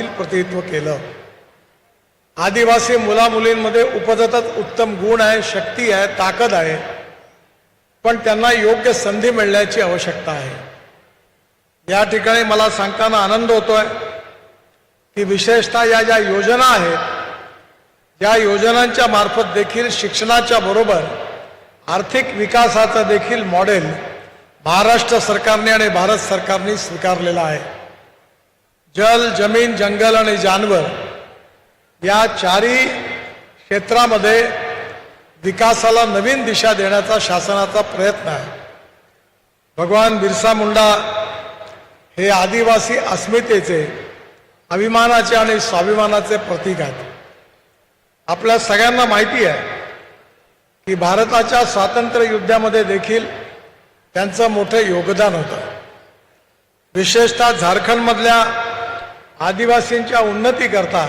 देखील प्रतिनिधित्व केलं. आदिवासी मुलामुलींमध्ये उपजतच उत्तम गुण आहे शक्ती आहे ताकद आहे. पण त्यांना योग्य संधी मिळण्याची आवश्यकता आहे. या ठिकाणी मला सांगताना आनंद होतोय की विशेषतः या ज्या योजना आहेत या योजनांच्या मार्फत देखील शिक्षणाच्या बरोबर आर्थिक विकासाचं देखील मॉडेल महाराष्ट्र सरकारने आणि भारत सरकारने स्वीकारलेलं आहे. जल जमीन जंगल आणि जानवर या चारी क्षेत्रामध्ये विकासाला नवीन दिशा देण्याचा शासनाचा प्रयत्न आहे. भगवान बिरसा मुंडा हे आदिवासी अस्मितेचे अभिमानाचे आणि स्वाभिमानाचे प्रतीक आहेत. आपल्या सगळ्यांना माहिती आहे की भारताच्या स्वातंत्र्य युद्धामध्ये देखील त्यांचं मोठं योगदान होतं. विशेषतः झारखंडमधल्या आदिवासींच्या उन्नतीकरता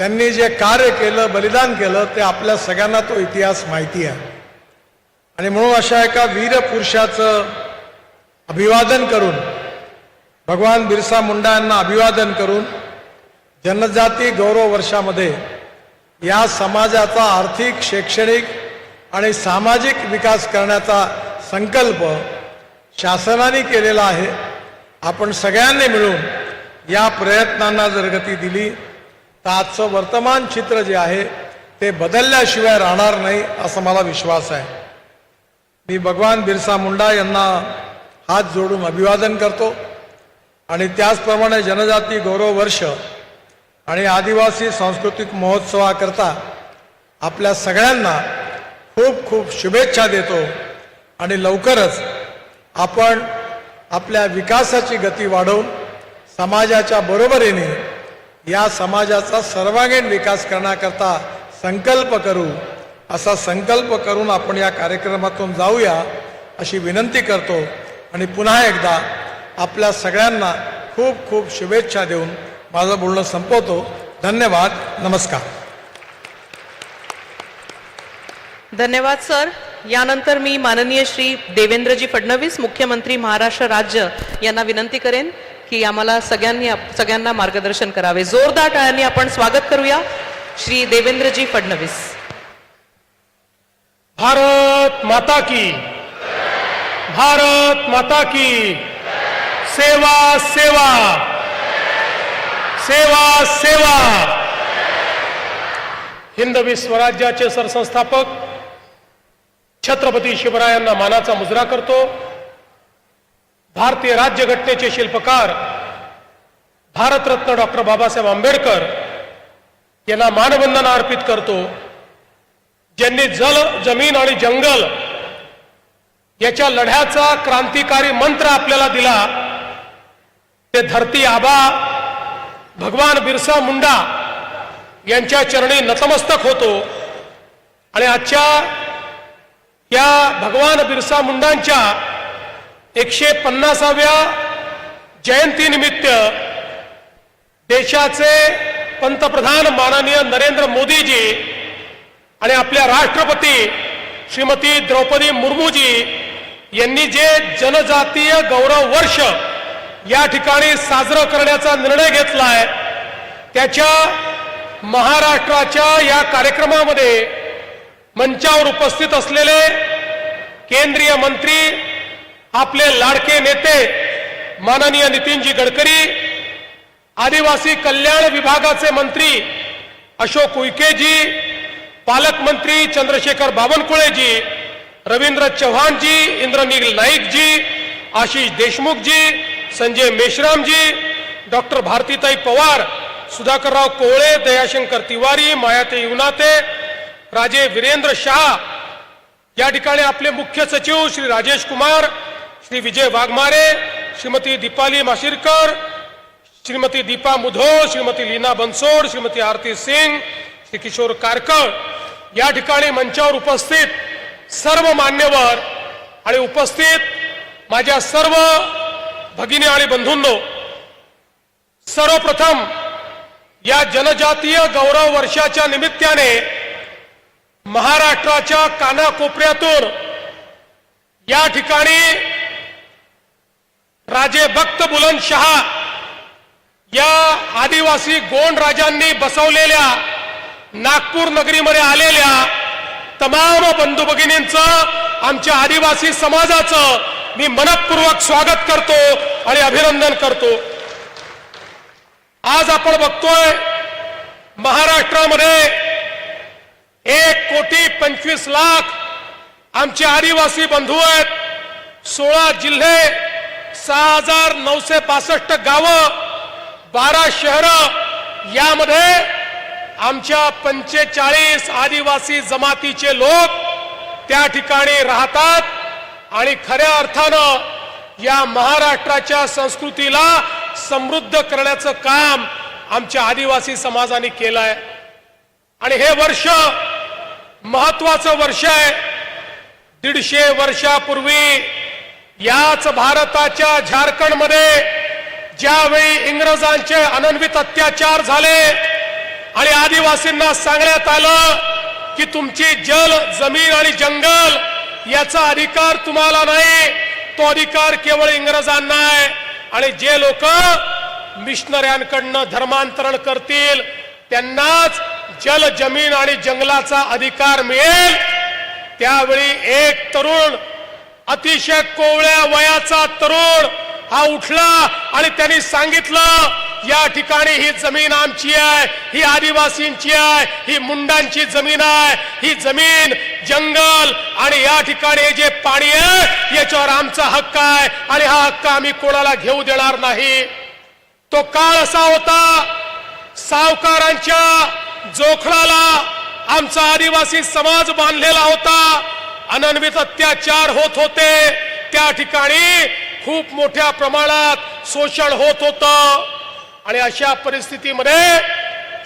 त्यांनी जे कार्य केलं बलिदान केलं ते आपल्या सगळ्यांना तो इतिहास माहिती आहे. आणि म्हणून अशा एका वीर पुरुषाचं अभिवादन करून भगवान बिरसा मुंडा यांना अभिवादन करून जनजाती गौरव वर्षामध्ये या समाजाचा आर्थिक शैक्षणिक आणि सामाजिक विकास करण्याचा संकल्प शासनाने केलेला आहे. आपण सगळ्यांनी मिळून या प्रयत्नांना जर गती दिली तर आजचं वर्तमान चित्र जे आहे ते बदलल्याशिवाय राहणार नाही असा मला विश्वास आहे. मी भगवान बिरसा मुंडा यांना हात जोडून अभिवादन करतो. आणि त्याचप्रमाणे जनजाती गौरव वर्ष आणि आदिवासी सांस्कृतिक महोत्सवाकरता आपल्या सगळ्यांना खूप खूप शुभेच्छा देतो. आणि लवकरच आपण आपल्या विकासाची गती वाढवून समाजाच्या बरोबरीने या समाजाचा सर्वांगीण विकास करण्याकरता संकल्प करू असा संकल्प करून आपण या कार्यक्रमातून जाऊया अशी विनंती करतो. आणि पुन्हा एकदा आपल्या सगळ्यांना खूप खूप शुभेच्छा देऊन माझं बोलणं संपवतो. धन्यवाद. नमस्कार. धन्यवाद सर. यानंतर मी माननीय श्री देवेंद्रजी फडणवीस मुख्यमंत्री महाराष्ट्र राज्य यांना विनंती करेन. की आम्हाला सगळ्यांनी सगळ्यांना मार्गदर्शन करावे. जोरदार टाळ्यांनी आपण स्वागत करूया श्री देवेंद्रजी फडणवीस. भारत माता की भारत माता की सेवा सेवा सेवा सेवा. हिंदवी स्वराज्याचे सरसंस्थापक छत्रपती शिवरायांना मानाचा मुजरा करतो. भारतीय राज्यघटनेचे शिल्पकार भारतरत्न डॉक्टर बाबासाहेब आंबेडकर यांना मानवंदना अर्पित करतो ज्यांनी जल जमीन आणि जंगल याच्या लढ्याचा क्रांतिकारी मंत्र आपल्याला दिला ते धरती आबा भगवान बिरसा मुंडा यांच्या चरणी नतमस्तक होतो आणि आजच्या या भगवान बिरसा मुंडांच्या एकशे पन्नासाव्या जयंतीनिमित्त देशाचे पंतप्रधान माननीय नरेंद्र मोदीजी आणि आपल्या राष्ट्रपती श्रीमती द्रौपदी मुर्मूजी यांनी जे जनजातीय गौरव वर्ष या ठिकाणी साजरं करण्याचा निर्णय घेतलाय त्याच्या महाराष्ट्राच्या या कार्यक्रमामध्ये मंचावर उपस्थित असलेले केंद्रीय मंत्री आपले लाडके नेते माननीय नितीनजी गडकरी आदिवासी कल्याण विभागाचे मंत्री अशोक उईकेजी पालकमंत्री चंद्रशेखर बावनकुळेजी रवींद्र चव्हाणजी इंद्रनील नाईकजी आशिष देशमुखजी संजय मेश्रामजी डॉक्टर भारतीताई पवार सुधाकरराव कोवळे दयाशंकर तिवारी मायाते युनाते राजे वीरेंद्र शाह या ठिकाणी आपले मुख्य सचिव श्री राजेश कुमार श्री विजय वाघमारे श्रीमती दीपाली माशिरकर श्रीमती दीपा मुधो श्रीमती लीना बनसोड श्रीमती आरती सिंग श्री किशोर कारकळ या ठिकाणी मंचावर उपस्थित सर्व मान्यवर आणि उपस्थित माझ्या सर्व भगिनी आणि बंधूंनो सर्वप्रथम या जनजातीय गौरव वर्षाच्या निमित्ताने महाराष्ट्राच्या कानाकोपऱ्यातून या ठिकाणी राजे भक्त बुलंद शहा या आदिवासी गोंड राजांनी बसवलेल्या नागपूर नगरीमध्ये आलेल्या तमाम बंधू भगिनींचं आमच्या आदिवासी समाजाचं मी मनपूर्वक स्वागत करतो आणि अभिनंदन करतो. आज आपण बघतोय महाराष्ट्रामध्ये एक कोटी पंचवीस लाख आमचे आदिवासी बंधू आहेत. सोळा जिल्हे सहा हजार नऊशे पासष्ट गावं बारा शहरं यामध्ये आमच्या पंचेचाळीस आदिवासी जमातीचे लोक त्या ठिकाणी राहतात आणि खऱ्या अर्थानं या महाराष्ट्राच्या संस्कृतीला समृद्ध करण्याचं काम आमच्या आदिवासी समाजाने केलं आहे आणि हे वर्ष महत्वाचं वर्ष आहे. दीडशे वर्षापूर्वी याच भारताच्या झारखंडमध्ये ज्यावेळी इंग्रजांचे अनन्वित अत्याचार झाले आणि आदिवासींना सांगण्यात आलं की तुमची जल जमीन आणि जंगल याचा अधिकार तुम्हाला नाही तो अधिकार केवळ इंग्रजांना आहे. आणि जे लोक मिशनऱ्यांकडनं धर्मांतरण करतील त्यांनाच जल जमीन आणि जंगलाचा अधिकार मिळेल. त्यावेळी एक तरुण अतिशय कोवळ्या वयाचा तरुण हा उठला आणि त्यांनी सांगितलं या ठिकाणी ही जमीन आमची आहे ही आदिवासींची आहे ही मुंडांची जमीन आहे ही जमीन जंगल आणि या ठिकाणी जे पाणी आहे याच्यावर आमचा हक्क आहे आणि हा हक्क आम्ही कोणाला घेऊ देणार नाही. तो काळ असा होता सावकारांच्या जोखडाला आमचा आदिवासी समाज बांधलेला होता अनन्वित अत्याचार होत होते. त्या ठिकाणी खूप मोठ्या प्रमाणात शोषण होत होतं. आणि अशा परिस्थितीमध्ये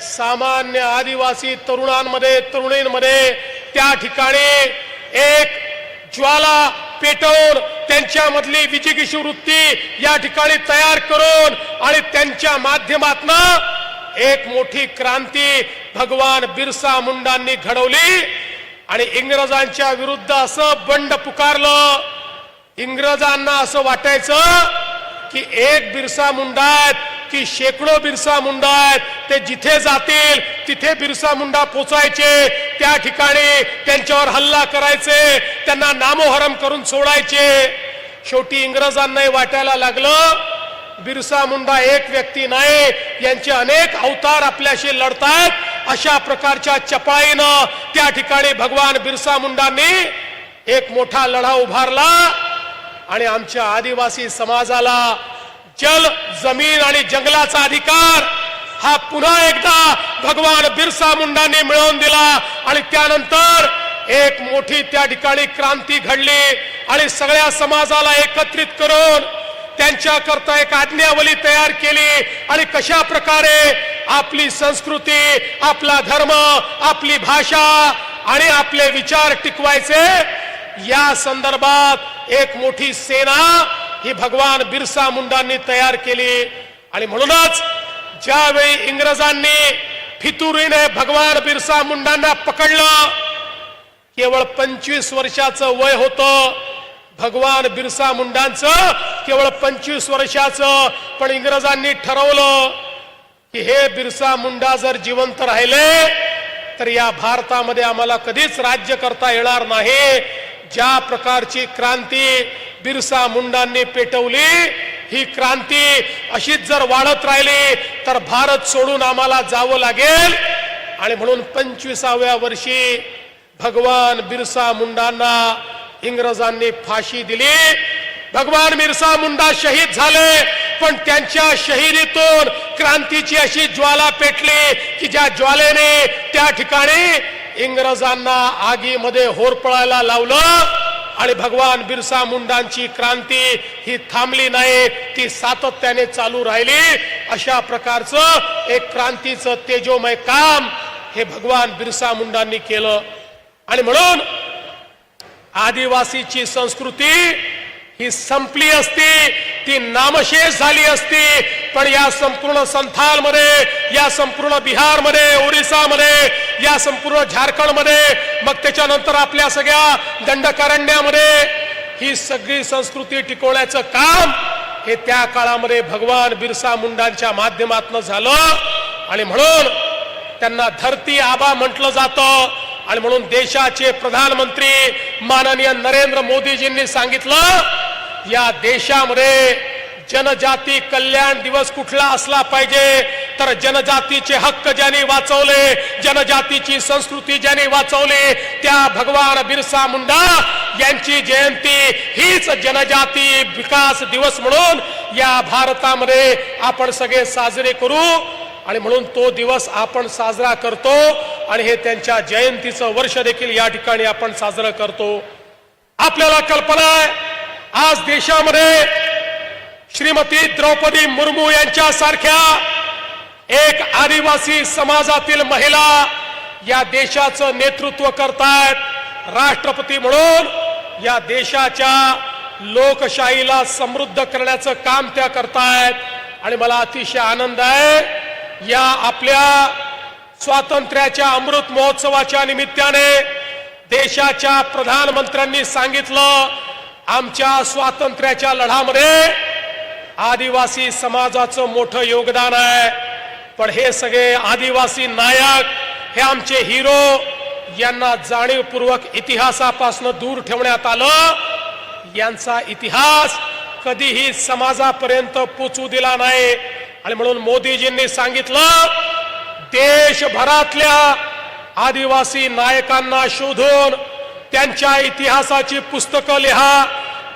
सामान्य आदिवासी तरुणांमध्ये तरुणींमध्ये त्या ठिकाणी एक ज्वाला पेटवून त्यांच्यामधली विजिगीशी वृत्ती या ठिकाणी तयार करून आणि त्यांच्या माध्यमातनं एक मोठी क्रांती भगवान बिरसा मुंडांनी घडवली. आणि इंग्रजांच्या विरुद्ध असं बंड पुकारलं. इंग्रजांना असं वाटायचं की एक बिरसा मुंडा आहेत की शेकडो बिरसा मुंडा आहेत ते जिथे जातील तिथे बिरसा मुंडा पोचायचे. त्या ठिकाणी त्यांच्यावर हल्ला करायचे त्यांना नामोहरम करून सोडायचे. शेवटी इंग्रजांनाही वाटायला लागलं बिरसा मुंडा एक व्यक्ती नाही यांचे अनेक अवतार आपल्याशी लढतायत अशा प्रकारच्या चपाईनं त्या ठिकाणी भगवान बिरसा मुंडांनी एक मोठा लढा उभारला आणि आमच्या आदिवासी समाजाला जल जमीन आणि जंगलाचा अधिकार हा पुन्हा एकदा भगवान बिरसा मुंडांनी मिळवून दिला आणि त्यानंतर एक मोठी त्या ठिकाणी क्रांती घडली आणि सगळ्या समाजाला एकत्रित करून त्यांच्याकरता एक आज्ञावली तयार केली आणि कशा प्रकारे आपली संस्कृती आपला धर्म आपली भाषा आणि आपले विचार टिकवायचे. या संदर्भात एक मोठी सेना ही भगवान बिरसा मुंडांनी तयार केली. आणि म्हणूनच ज्यावेळी इंग्रजांनी फितुरीने भगवान बिरसा मुंडांना पकडलं केवळ पंचवीस वर्षाचं वय होतं. भगवान बिरसा मुंडांचं केवळ पंचवीस वर्षाचं पण इंग्रजांनी ठरवलं की हे बिरसा मुंडा जर जिवंत राहिले तर या भारतामध्ये आम्हाला कधीच राज्य करता येणार नाही. ज्या प्रकारची क्रांती बिरसा मुंडांनी पेटवली ही क्रांती अशीच जर वाढत राहिली तर भारत सोडून आम्हाला जावं लागेल. आणि म्हणून पंचवीसाव्या वर्षी भगवान बिरसा मुंडांना इंग्रजांनी फाशी दिली. भगवान बिरसा मुंडा शहीद झाले. पण त्यांच्या शहिरीतून क्रांतीची अशी ज्वाला पेटली की ज्या ज्वालेने त्या ठिकाणी इंग्रजांना आगीमध्ये होरपळायला लावलं आणि भगवान बिरसा मुंडांची क्रांती ही थांबली नाही ती सातत्याने चालू राहिली. अशा प्रकारचं एक क्रांतीचं तेजोमय काम हे भगवान बिरसा मुंडांनी केलं. आणि म्हणून आदिवासीची संस्कृती ही संपली असती ती नामशेष झाली असती. पण या संपूर्ण संथालमध्ये या संपूर्ण बिहारमध्ये ओरिसामध्ये या संपूर्ण झारखंडमध्ये मग त्याच्यानंतर आपल्या सगळ्या दंडकारण्यामध्ये ही सगळी संस्कृती टिकवण्याचं काम हे त्या काळामध्ये भगवान बिरसा मुंडांच्या माध्यमातून झालं. आणि म्हणून त्यांना धरती आबा म्हटलं जातं. आणि म्हणून देशाचे प्रधानमंत्री माननीय नरेंद्र मोदीजींनी सांगितलं या देशामध्ये जनजाती कल्याण दिवस कुठला असला पाहिजे तर जनजातीचे हक्क ज्यांनी वाचवले जनजातीची संस्कृती ज्यांनी वाचवली त्या भगवान बिरसा मुंडा यांची जयंती हीच जनजाती विकास दिवस म्हणून या भारतामध्ये आपण सगळे साजरे करू. आणि म्हणून तो दिवस आपण साजरा करतो आणि हे त्यांच्या जयंतीचं वर्ष देखील या ठिकाणी आपण साजरं करतो. आपल्याला कल्पना आहे आज देशामध्ये श्रीमती द्रौपदी मुर्मू यांच्या सारख्या एक आदिवासी समाजातील महिला या देशाचं नेतृत्व करतायत. राष्ट्रपती म्हणून या देशाच्या लोकशाहीला समृद्ध करण्याचं काम त्या करतायत. आणि मला अतिशय आनंद आहे या आपल्या स्वातंत्र्याच्या अमृत महोत्सवाच्या निमित्ताने देशाच्या प्रधानमंत्र्यांनी सांगितलं आमच्या स्वातंत्र्याच्या लढामध्ये आदिवासी समाजाचं मोठं योगदान आहे. पण हे सगळे आदिवासी नायक हे आमचे हिरो यांना जाणीवपूर्वक इतिहासापासून दूर ठेवण्यात आलं. यांचा इतिहास कधीही समाजापर्यंत पोचू दिला नाही. आणि म्हणून मोदीजींनी सांगितलं देशभरातल्या आदिवासी नायकांना शोधून त्यांच्या इतिहासाची पुस्तकं लिहा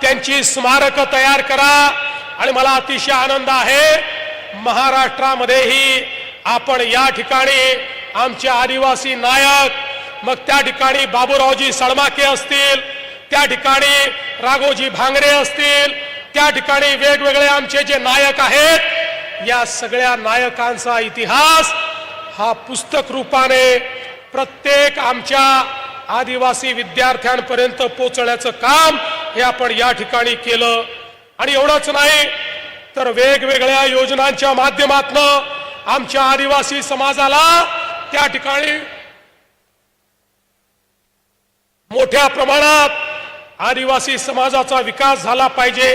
त्यांची स्मारकं तयार करा. आणि मला अतिशय आनंद आहे महाराष्ट्रामध्येही आपण या ठिकाणी आमचे आदिवासी नायक मग त्या ठिकाणी बाबूरावजी सळमाके असतील त्या ठिकाणी राघोजी भांगरे असतील त्या ठिकाणी वेगवेगळे आमचे जे नायक आहेत या सगळ्या नायकांचा इतिहास हा पुस्तक रूपाने प्रत्येक आमच्या आदिवासी विद्यार्थ्यांपर्यंत पोचण्याचं काम हे आपण या ठिकाणी केलं. आणि एवढंच नाही तर वेगवेगळ्या योजनांच्या माध्यमातून आमच्या आदिवासी समाजाला त्या ठिकाणी मोठ्या प्रमाणात आदिवासी समाजाचा विकास झाला पाहिजे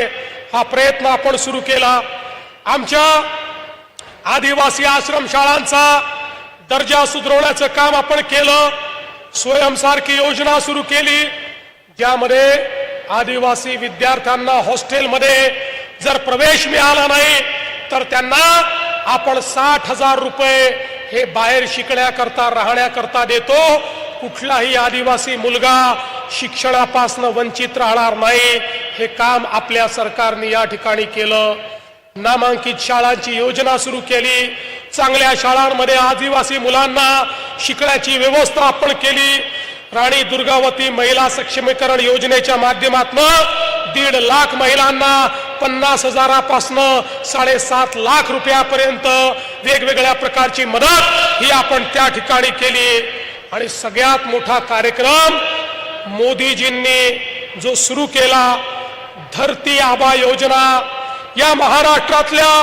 हा प्रयत्न आपण सुरू केला. आमच्या आदिवासी आश्रमशाळांचा दर्जा सुधारवण्याचं काम आपण केलं. स्वयंसारखी योजना सुरू केली ज्यामध्ये आदिवासी विद्यार्थ्यांना हॉस्टेलमध्ये जर प्रवेश मिळाला नाही तर त्यांना आपण साठ हजार रुपये हे बाहेर शिकण्याकरता राहण्याकरता देतो. कुठलाही आदिवासी मुलगा शिक्षणापासून वंचित राहणार नाही. हे काम आपल्या सरकारने या ठिकाणी केलं. नामांकित शाळांची योजना सुरू केली. चांगल्या शाळांमध्ये आदिवासी मुलांना शिकण्याची व्यवस्था आपण केली. राणी दुर्गावती महिला सक्षमीकरण योजनेच्या माध्यमातून दीड लाख महिलांना पन्नास हजारापासनं साडेसात लाख रुपयापर्यंत वेगवेगळ्या प्रकारची मदत ही आपण त्या ठिकाणी केली. आणि सगळ्यात मोठा कार्यक्रम मोदीजींनी जो सुरू केला धरती आबा योजना या महाराष्ट्रातल्या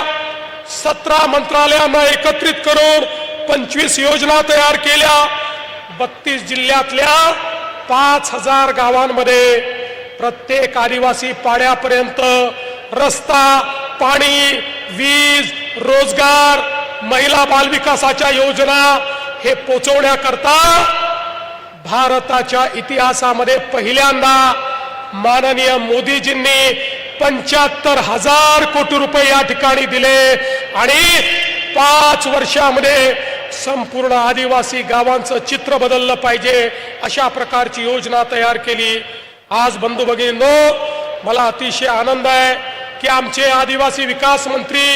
सतरा मंत्रालयांना एकत्रित करून पंचवीस योजना तयार केल्या. बत्तीस जिल्ह्यातल्या पाच हजार गावांमध्ये प्रत्येक आदिवासी पाड्यापर्यंत रस्ता पाणी वीज रोजगार महिला बालविकासाच्या योजना हे पोचवण्याकरता भारताच्या इतिहासामध्ये पहिल्यांदा माननीय मोदीजींनी पंच्याहत्तर हजार कोटी रुपये या ठिकाणी दिले आणि पाच वर्षामध्ये संपूर्ण आदिवासी गावांचं चित्र बदललं पाहिजे अशा प्रकारची योजना तयार केली. आज बंधू भगिनींनो मला अतिशय आनंद आहे की आमचे आदिवासी विकास मंत्री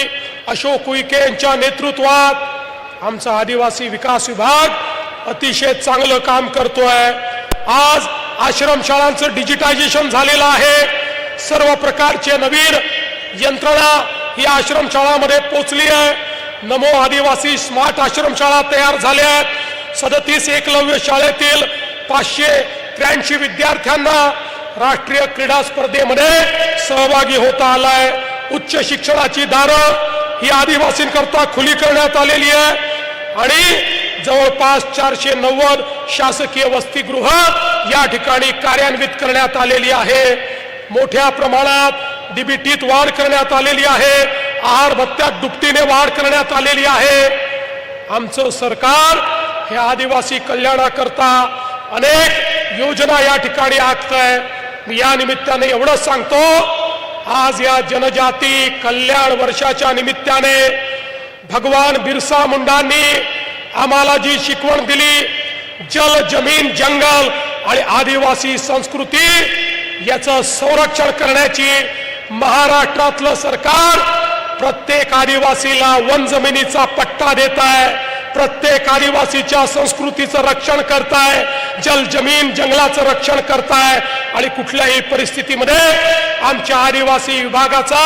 अशोक उईके यांच्या नेतृत्वात आमचा आदिवासी विकास विभाग अतिशय चांगलं काम करतोय. आज आश्रमशाळांचं डिजिटायझेशन झालेलं आहे. सर्व प्रकारचे नवीन यंत्रणा ही आश्रमशाळामध्ये पोचली आहे. नमो आदिवासी स्मार्ट आश्रमशाळा तयार झाल्या आहेत. सदतीस एकलव्य शाळेतील पाचशे त्र्याऐंशी विद्यार्थ्यांना राष्ट्रीय क्रीडा स्पर्धेमध्ये सहभागी होता आलाय. उच्च शिक्षणाची दारं ही आदिवासींकरता खुली करण्यात आलेली आहे. आणि जवळपास चारशे नव्वद शासकीय वसतिगृह या ठिकाणी कार्यान्वित करण्यात आलेली आहे. मोठ्या प्रमाणात डीबीटीत वाढ करण्यात आलेली आहे. आहार भत्त्यात दुपटीने वाढ करण्यात आलेली आहे. आमचं सरकार हे आदिवासी कल्याणाकरता अनेक योजना या ठिकाणी आखत आहे मी या निमित्ताने एवढंच सांगतो आज या जनजाती कल्याण वर्षाच्या निमित्ताने भगवान बिरसा मुंडांनी आम्हाला जी शिकवण दिली जल जमीन जंगल आणि आदिवासी संस्कृती याचं संरक्षण करण्याची महाराष्ट्रातलं सरकार प्रत्येक आदिवासीला वन जमिनीचा पट्टा देत आहे प्रत्येक आदिवासीच्या संस्कृतीचं रक्षण करताय जल जमीन जंगलाचं रक्षण करताय आणि कुठल्याही परिस्थितीमध्ये आमच्या आदिवासी विभागाचा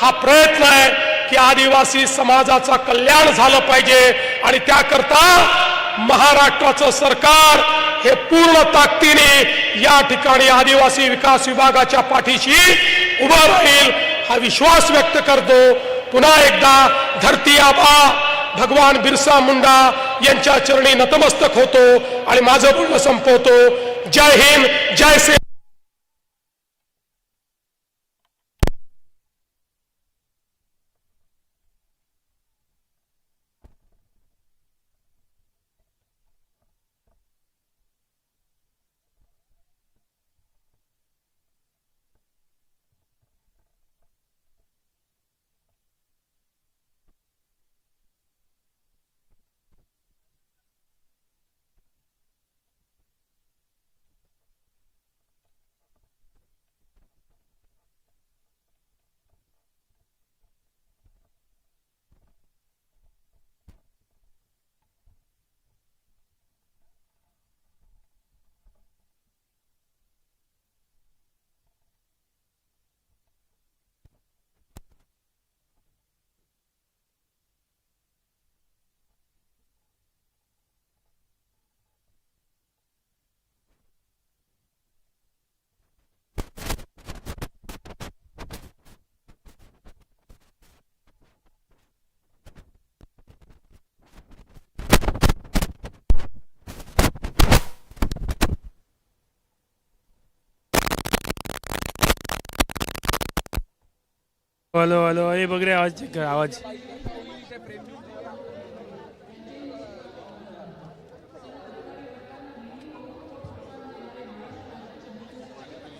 हा प्रयत्न आहे की आदिवासी समाजाचा कल्याण झालं पाहिजे आणि त्याकरता महाराष्ट्राचं सरकार हे पूर्ण ताकदीने या ठिकाणी आदिवासी विकास विभागाच्या पाठीशी उभं राहील हा विश्वास व्यक्त करतो. पुन्हा एकदा धरती आबा भगवान बिरसा मुंडा यांच्या चरणी नतमस्तक होतो आणि माझं बोलणं संपवतो. जय हिंद जय श्री हॅलो हॅलो. अरे बघ रे आवाज चेक कर आवाज.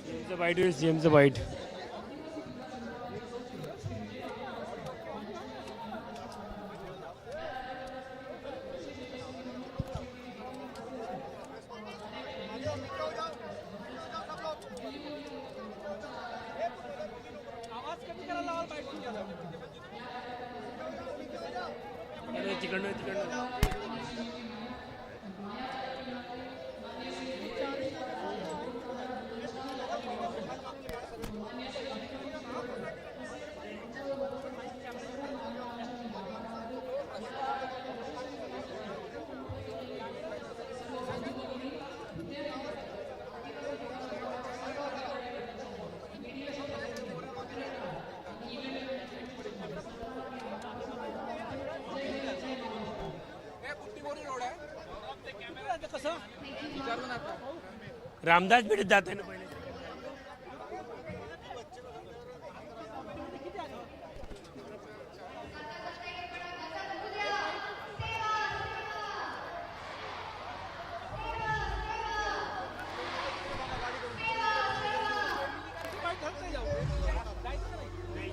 सीएमचं बाईट होईल सीएमचं बाईट રામદાસ બિરદાસ